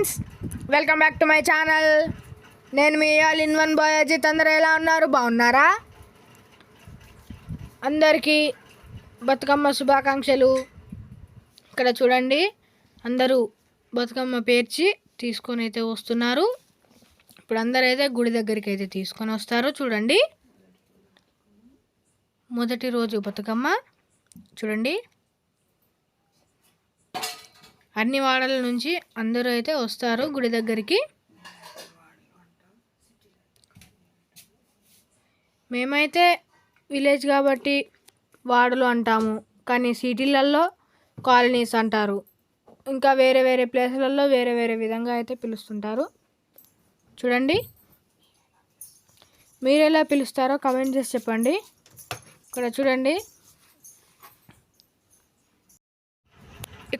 Friends welcome back to my channel. నేను మీ all in one boy Ajith. అందరూ ఎలా ఉన్నారు? బాగున్నారా? అందరికీ బతుకమ్మ శుభాకాంక్షలు. ఇక్కడ చూడండి అందరూ బతుకమ్మ పేర్చి తీసుకొని అయితే వస్తున్నారు. ఇప్పుడు అందరూ అయితే గుడి దగ్గరికి అయితే తీసుకొని వస్తారు. చూడండి మొదటి రోజు బతుకమ్మ. చూడండి అన్ని వాడల నుంచి అందరూ అయితే వస్తారు గుడి దగ్గరికి. మేమైతే విలేజ్ కాబట్టి వాడలు అంటాము కానీ సిటీలలో కాలనీస్ అంటారు. ఇంకా వేరే వేరే ప్లేసులలో వేరే వేరే విధంగా అయితే పిలుస్తుంటారు. చూడండి. మీరు ఎలా పిలుస్తారో కమెంట్ చేసి చెప్పండి. ఇక్కడ చూడండి.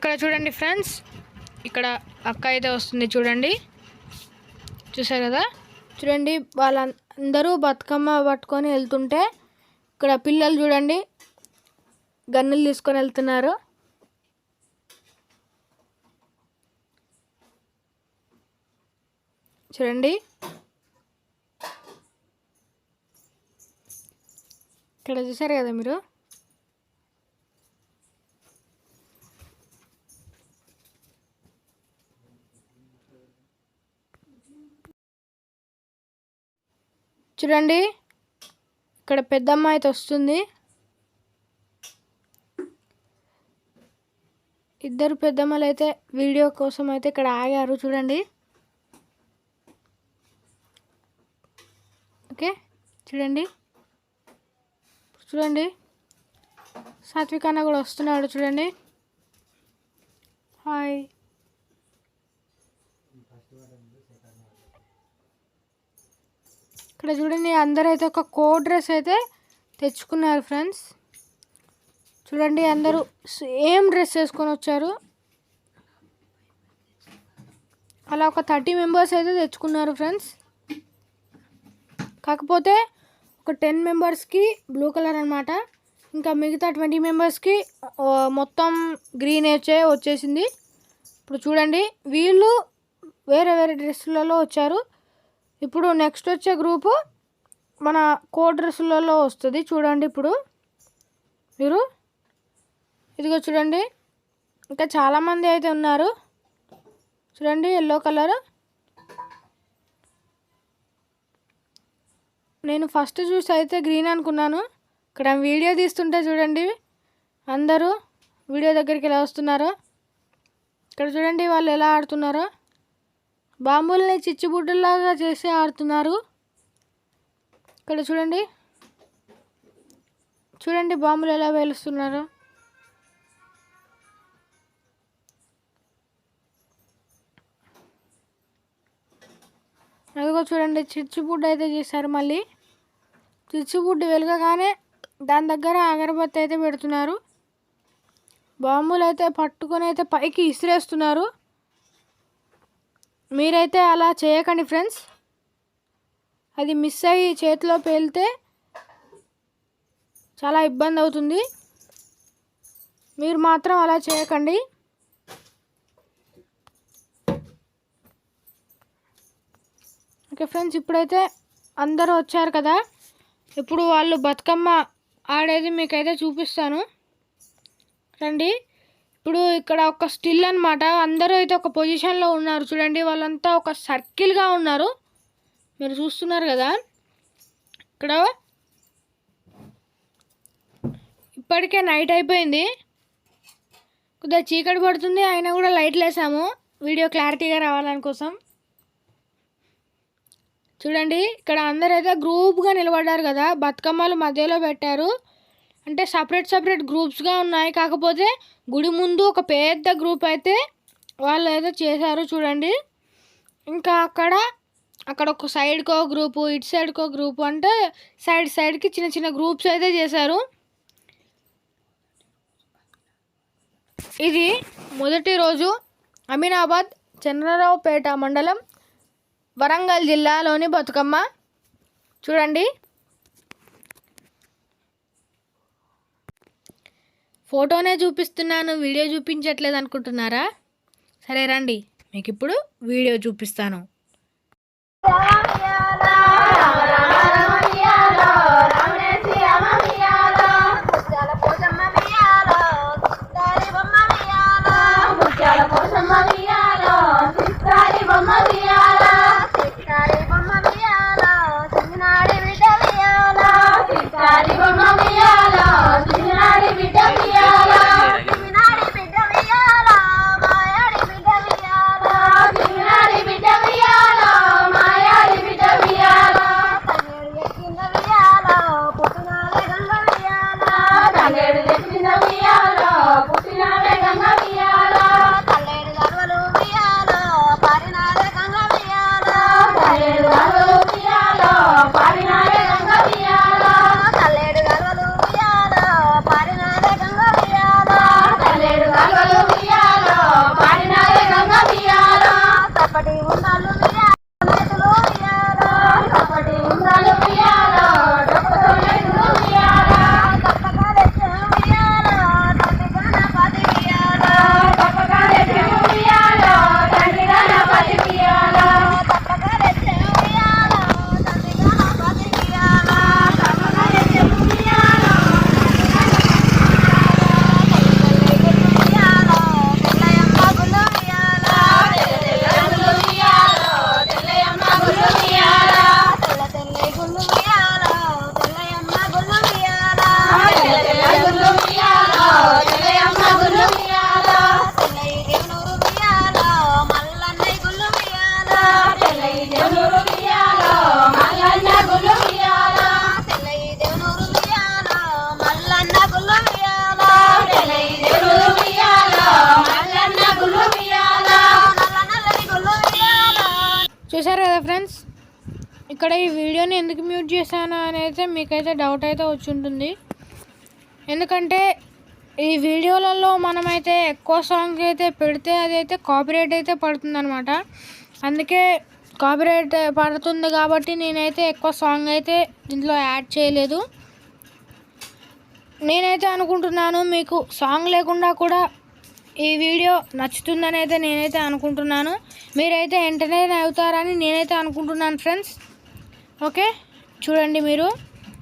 ఇక్కడ చూడండి ఫ్రెండ్స్. ఇక్కడ అక్క అయితే వస్తుంది చూడండి. చూసారు కదా? చూడండి వాళ్ళందరూ బతుకమ్మ పట్టుకొని వెళ్తుంటే ఇక్కడ పిల్లలు చూడండి గన్నులు తీసుకొని వెళ్తున్నారు. చూడండి. ఇక్కడ చూసారు కదా మీరు? చూడండి. ఇక్కడ పెద్దమ్మ అయితే వస్తుంది. ఇద్దరు పెద్దమ్మలు అయితే వీడియో కోసం అయితే ఇక్కడ ఆగారు చూడండి. ఓకే చూడండి. చూడండి. సాత్విక్ అన్న కూడా వస్తున్నాడు చూడండి. హాయ్. ఇక్కడ చూడండి అందరూ అయితే ఒక కోడ్ డ్రెస్ అయితే తెచ్చుకున్నారు ఫ్రెండ్స్. చూడండి అందరూ సేమ్ డ్రెస్ వేసుకొని వచ్చారు. అలా ఒక థర్టీ మెంబర్స్ అయితే తెచ్చుకున్నారు ఫ్రెండ్స్. కాకపోతే ఒక టెన్ మెంబర్స్కి బ్లూ కలర్ అనమాట ఇంకా మిగతా ట్వంటీ మెంబర్స్కి మొత్తం గ్రీన్ వచ్చే వచ్చేసింది. ఇప్పుడు చూడండి వీళ్ళు వేరే వేరే డ్రెస్సులలో వచ్చారు. ఇప్పుడు నెక్స్ట్ వచ్చే గ్రూపు మన కోడ్ డ్రెస్సులలో వస్తుంది. చూడండి ఇప్పుడు. మీరు ఇదిగో చూడండి. ఇంకా చాలామంది అయితే ఉన్నారు. చూడండి ఎల్లో కలర్ నేను ఫస్ట్ చూసి అయితే గ్రీన్ అనుకున్నాను. ఇక్కడ వీడియో తీస్తుంటే చూడండి. అందరూ వీడియో దగ్గరికి ఎలా వస్తున్నారో. ఇక్కడ చూడండి వాళ్ళు ఎలా ఆడుతున్నారో. బాంబుల్ని చిచ్చుబుడ్డలాగా చేసి ఆడుతున్నారు. ఇక్కడ చూడండి. చూడండి బాంబులు ఎలా వేలుస్తున్నారు. అదిగో చూడండి చిచ్చుబుడ్డ అయితే చేశారు మళ్ళీ. చిచ్చుబుడ్డు వెలగగానే దాని దగ్గర అగరబత్తి అయితే పెడుతున్నారు. బాంబులు అయితే పట్టుకొని అయితే పైకి ఇసిరేస్తున్నారు. మీరైతే అలా చేయకండి ఫ్రెండ్స్. అది మిస్ అయ్యి చేతిలో పేలితే చాలా ఇబ్బంది అవుతుంది. మీరు మాత్రం అలా చేయకండి. ఓకే ఫ్రెండ్స్ ఇప్పుడైతే అందరూ వచ్చారు కదా. ఇప్పుడు వాళ్ళు బతుకమ్మ ఆడేది మీకైతే చూపిస్తాను. రండి. ఇప్పుడు ఇక్కడ ఒక స్టిల్ అనమాట అందరూ అయితే ఒక పొజిషన్లో ఉన్నారు. చూడండి వాళ్ళంతా ఒక సర్కిల్గా ఉన్నారు. మీరు చూస్తున్నారు కదా? ఇక్కడ ఇప్పటికే నైట్ అయిపోయింది. కొద్దిగా చీకటి పడుతుంది. అయినా కూడా లైట్లు వేసాము వీడియో క్లారిటీగా రావాలని కోసం. చూడండి ఇక్కడ అందరూ అయితే గ్రూప్గా నిలబడ్డారు కదా. బతుకమ్మలు మధ్యలో పెట్టారు. అంటే సపరేట్ సపరేట్ గ్రూప్స్గా ఉన్నాయి. కాకపోతే గుడి ముందు ఒక పెద్ద గ్రూప్ అయితే వాళ్ళు ఏదో చేశారు చూడండి. ఇంకా అక్కడ అక్కడ ఒక సైడ్కో గ్రూపు ఇటు సైడ్కో గ్రూపు అంటే సైడ్ సైడ్కి చిన్న చిన్న గ్రూప్స్ అయితే చేశారు. ఇది మొదటి రోజు అమీనాబాద్ చంద్రరావుపేట మండలం వరంగల్ జిల్లాలోని బతుకమ్మ. చూడండి. ఫోటోనే చూపిస్తున్నాను వీడియో చూపించట్లేదు అనుకుంటున్నారా సరే రండి మీకు ఇప్పుడు వీడియో చూపిస్తాను Yeah. చూసారు కదా ఫ్రెండ్స్? ఇక్కడ ఈ వీడియోని ఎందుకు మ్యూట్ చేశాను అనేది మీకైతే డౌట్ అయితే వచ్చింటుంది ఎందుకంటే ఈ వీడియోలలో మనమైతే ఎక్కువ సాంగ్ అయితే పెడితే అదైతే కాపీరైట్ అయితే పడుతుందనమాట అందుకే కాపీరైట్ పడుతుంది కాబట్టి నేనైతే ఎక్కువ సాంగ్ అయితే దీంట్లో యాడ్ చేయలేదు. నేనైతే అనుకుంటున్నాను మీకు సాంగ్ లేకుండా కూడా ఈ వీడియో నచ్చుతుందని అయితే నేనైతే అనుకుంటున్నాను. మీరైతే ఎంటర్టైన్ అవుతారని నేనైతే అనుకుంటున్నాను ఫ్రెండ్స్. ఓకే? చూడండి మీరు.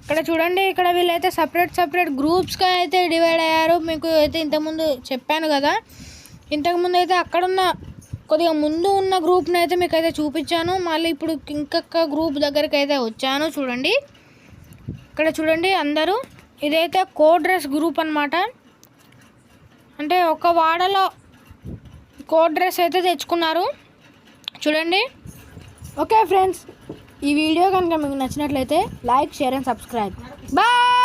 ఇక్కడ చూడండి ఇక్కడ వీళ్ళైతే సపరేట్ సపరేట్ గ్రూప్స్గా అయితే డివైడ్ అయ్యారు. మీకు అయితే ఇంతకుముందు చెప్పాను కదా. ఇంతకుముందు అయితే అక్కడున్న కొద్దిగా ముందు ఉన్న గ్రూప్ని అయితే మీకు అయితే చూపించాను. మళ్ళీ ఇప్పుడు ఇంకొక గ్రూప్ దగ్గరికి అయితే వచ్చాను చూడండి. ఇక్కడ చూడండి అందరూ. ఇదైతే కోడ్రెస్ గ్రూప్ అన్నమాట. అంటే ఒక వాడలో కోట్ డ్రెస్ అయితే తెచ్చుకున్నారు. చూడండి. ఓకే ఫ్రెండ్స్ ఈ వీడియో కనుక మీకు నచ్చినట్లయితే like share and subscribe. Bye!